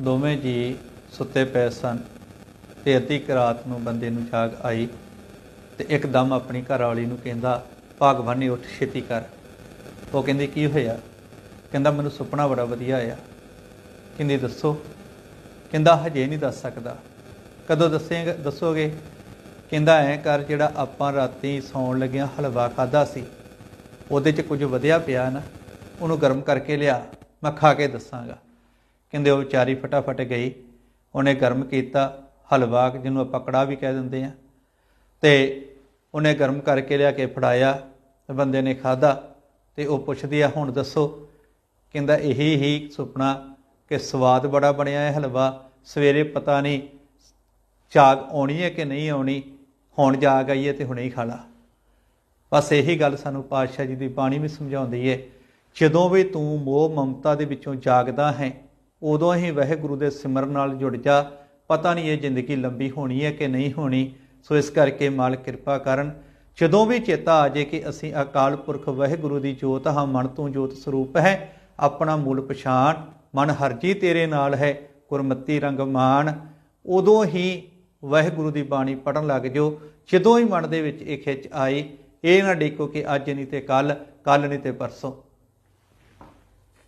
ਦੋਵੇਂ ਜੀ ਸੁੱਤੇ ਪਏ ਸਨ ਤੇ ਅੱਧੀ ਕੁ ਰਾਤ ਨੂੰ ਬੰਦੇ ਨੂੰ ਜਾਗ ਆਈ ਤੇ ਇੱਕਦਮ ਆਪਣੀ ਘਰ ਵਾਲੀ ਨੂੰ ਕਹਿੰਦਾ ਭਾਗਵਾਨੀ ਉੱਠ, ਛੇਤੀ ਕਰ। ਉਹ ਕਹਿੰਦੀ, ਕੀ ਹੋਇਆ? ਕਹਿੰਦਾ, ਮੈਨੂੰ ਸੁਪਨਾ ਬੜਾ ਵਧੀਆ ਆਇਆ। ਕਹਿੰਦੀ, ਦੱਸੋ। ਕਹਿੰਦਾ, ਹਜੇ ਨਹੀਂ ਦੱਸ ਸਕਦਾ। ਕਦੋਂ ਦੱਸੇਗਾ, ਦੱਸੋਗੇ? ਕਹਿੰਦਾ, ਐ ਕਰ, ਜਿਹੜਾ ਆਪਾਂ ਰਾਤੀ ਸੌਣ ਲੱਗਿਆਂ ਹਲਵਾ ਖਾਦਾ ਸੀ, ਉਹਦੇ 'ਚ ਕੁਝ ਵਧਿਆ ਪਿਆ ਨਾ, ਉਹਨੂੰ ਗਰਮ ਕਰਕੇ ਲਿਆ, ਮੈਂ ਖਾ ਕੇ ਦੱਸਾਂਗਾ। ਕਹਿੰਦੇ ਉਹ ਵਿਚਾਰੀ ਫਟਾਫਟ ਗਈ। ਉਹਨੇ ਗਰਮ ਕੀਤਾ, ਹਲਵਾ ਜਿਹਨੂੰ ਆਪਾਂ ਕੜਾਹ ਵੀ ਕਹਿ ਦਿੰਦੇ ਆ ਤੇ ਉਹਨੇ ਗਰਮ ਕਰਕੇ ਲਿਆ ਕੇ ਫੜਾਇਆ, ਤੇ ਬੰਦੇ ਨੇ ਖਾਦਾ ਤੇ ਉਹ ਪੁੱਛਦੀ ਆ, ਹੁਣ ਦੱਸੋ। ਕਹਿੰਦਾ, ਇਹੀ ਹੀ ਸੁਪਨਾ ਕਿ ਸਵਾਦ ਬੜਾ ਬਣਿਆ ਹੈ ਹਲਵਾ। ਸਵੇਰੇ ਪਤਾ ਨਹੀਂ ਜਾਗ ਆਉਣੀ ਹੈ ਕਿ ਨਹੀਂ ਆਉਣੀ। ਹੁਣ ਜਾਗ ਆਈ ਹੈ ਤੇ ਹੁਣੇ ਹੀ ਖਾ ਲਾ। ਬਸ ਇਹੀ ਗੱਲ ਸਾਨੂੰ ਪਾਤਸ਼ਾਹ ਜੀ ਦੀ ਬਾਣੀ ਵੀ ਸਮਝਾਉਂਦੀ ਹੈ ਜਦੋਂ ਵੀ ਤੂੰ ਮੋਹ ਮਮਤਾ ਦੇ ਵਿੱਚੋਂ ਜਾਗਦਾ ਹੈ ਉਦੋਂ ਹੀ ਵਾਹਿਗੁਰੂ ਦੇ ਸਿਮਰਨ ਨਾਲ ਜੁੜ ਜਾ। ਪਤਾ ਨਹੀਂ ਇਹ ਜ਼ਿੰਦਗੀ ਲੰਬੀ ਹੋਣੀ ਹੈ ਕਿ ਨਹੀਂ ਹੋਣੀ। ਸੋ ਇਸ ਕਰਕੇ ਮਾਲ ਕਿਰਪਾ ਕਰਨ। ਜਦੋਂ ਵੀ ਚੇਤਾ ਆ ਜੇ ਕਿ ਅਸੀਂ ਅਕਾਲ ਪੁਰਖ ਵਾਹਿਗੁਰੂ ਦੀ ਜੋਤ ਹਾਂ, ਮਨ ਤੋਂ ਜੋਤ ਸਰੂਪ ਹੈ, ਆਪਣਾ ਮੂਲ ਪਛਾਣ, ਮਨ ਹਰਜੀ ਤੇਰੇ ਨਾਲ ਹੈ, ਗੁਰਮਤੀ ਰੰਗ ਮਾਨ ਉਦੋਂ ਹੀ ਵਾਹਿਗੁਰੂ ਦੀ ਬਾਣੀ ਪੜਨ ਲੱਗ ਜਾਓ। ਜਦੋਂ ਹੀ ਮਨ ਦੇ ਵਿੱਚ ਇਹ ਖਿੱਚ ਆਈ, ਇਹ ਨਾ ਡੇਕੋ ਕਿ ਅੱਜ ਨਹੀਂ ਤੇ ਕੱਲ ਕੱਲ ਨਹੀਂ ਤੇ ਪਰਸੋਂ।